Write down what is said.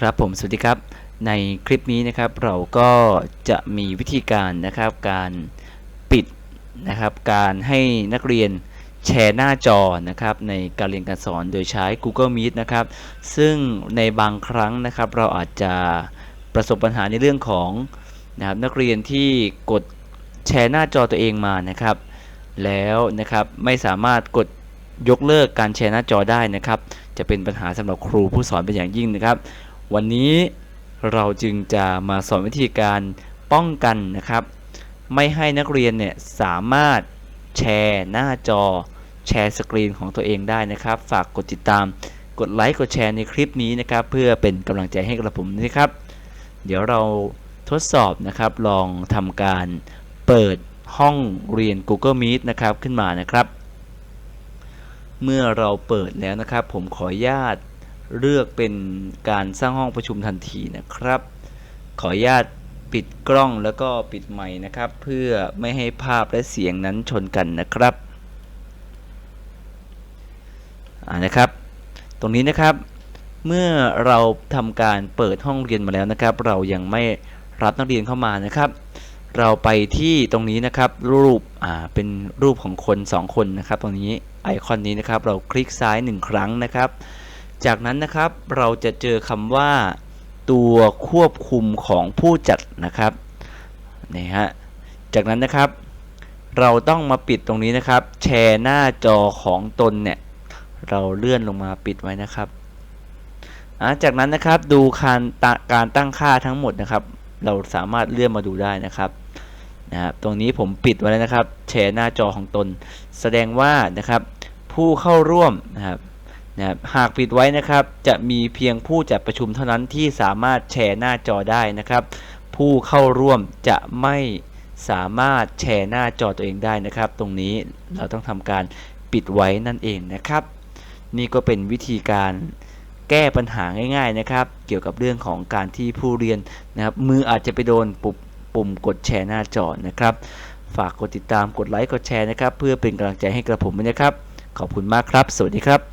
ครับผมสวัสดีครับในคลิปนี้นะครับเราก็จะมีวิธีการนะครับการปิดนะครับการให้นักเรียนแชร์หน้าจอนะครับในการเรียนการสอนโดยใช้ Google Meet นะครับซึ่งในบางครั้งนะครับเราอาจจะประสบปัญหาในเรื่องของนะครับนักเรียนที่กดแชร์หน้าจอตัวเองมานะครับ แล้วนะครับไม่สามารถกดยกเลิกการแชร์หน้าจอได้นะครับ จะเป็นปัญหาสำหรับครูผู้สอนเป็นอย่างยิ่งนะครับ วันนี้เราจึงจะมาสอนวิธีการป้องกันนะครับ ไม่ให้นักเรียนเนี่ยสามารถแชร์หน้าจอ แชร์สกรีนของตัวเองได้นะครับ ฝากกดติดตาม กดไลค์กดแชร์ในคลิปนี้นะครับ เพื่อเป็นกำลังใจให้กับผมนะครับ เดี๋ยวเราทดสอบนะครับลองทำการเปิดห้องเรียน Google Meet นะครับขึ้นมานะครับ เมื่อเราเปิดแล้วนะครับ ผมขออนุญาต เลือกเป็นการสร้างห้องประชุมทันทีนะครับ ขออนุญาตปิดกล้องแล้วก็ปิดไมค์นะครับ เพื่อไม่ให้ภาพและเสียงนั้นชนกันนะครับนะครับ ตรงนี้นะครับเมื่อเราทำการเปิดห้องเรียนมาแล้วนะครับ เรายังไม่รับนักเรียนเข้ามานะครับ เราไปที่ตรงนี้นะครับ รูปอ่าเป็นรูปของคน 2 คนนะครับ ตรงนี้ไอคอนนี้นะครับ เราคลิกซ้าย 1 ครั้งนะครับ จากนั้นนะครับเราจะเจอคำว่า ตัวควบคุมของผู้จัดนะครับนี่ฮะจากนั้นนะครับ เราต้องมาปิดตรงนี้นะครับ แชร์หน้าจอของตนเนี่ยเราเลื่อนลงมาปิดไว้นะครับอ่าจากนั้นนะครับดูการการตั้งค่าทั้งหมดนะครับ เราสามารถเลื่อนมาดูได้นะครับนะครับตรงนี้ผมปิดไว้แล้วนะครับ แชร์หน้าจอของตน แสดงว่านะครับผู้เข้าร่วมนะครับ นะครับหากปิดไว้นะครับจะมีเพียงผู้จัดประชุมเท่านั้นที่สามารถแชร์หน้าจอได้นะครับ ผู้เข้าร่วมจะไม่สามารถแชร์หน้าจอตัวเองได้นะครับ ตรงนี้เราต้องทำการปิดไว้นั่นเองนะครับ นี่ก็เป็นวิธีการแก้ปัญหาง่าย ๆนะครับ เกี่ยวกับเรื่องของการที่ผู้เรียนนะครับ มืออาจจะไปโดนปุ่มปุ่มกดแชร์หน้าจอนะครับ ฝากกดติดตามกดไลค์กดแชร์นะครับ เพื่อเป็นกำลังใจให้กระผมนะครับ ขอบคุณมากครับ สวัสดีครับ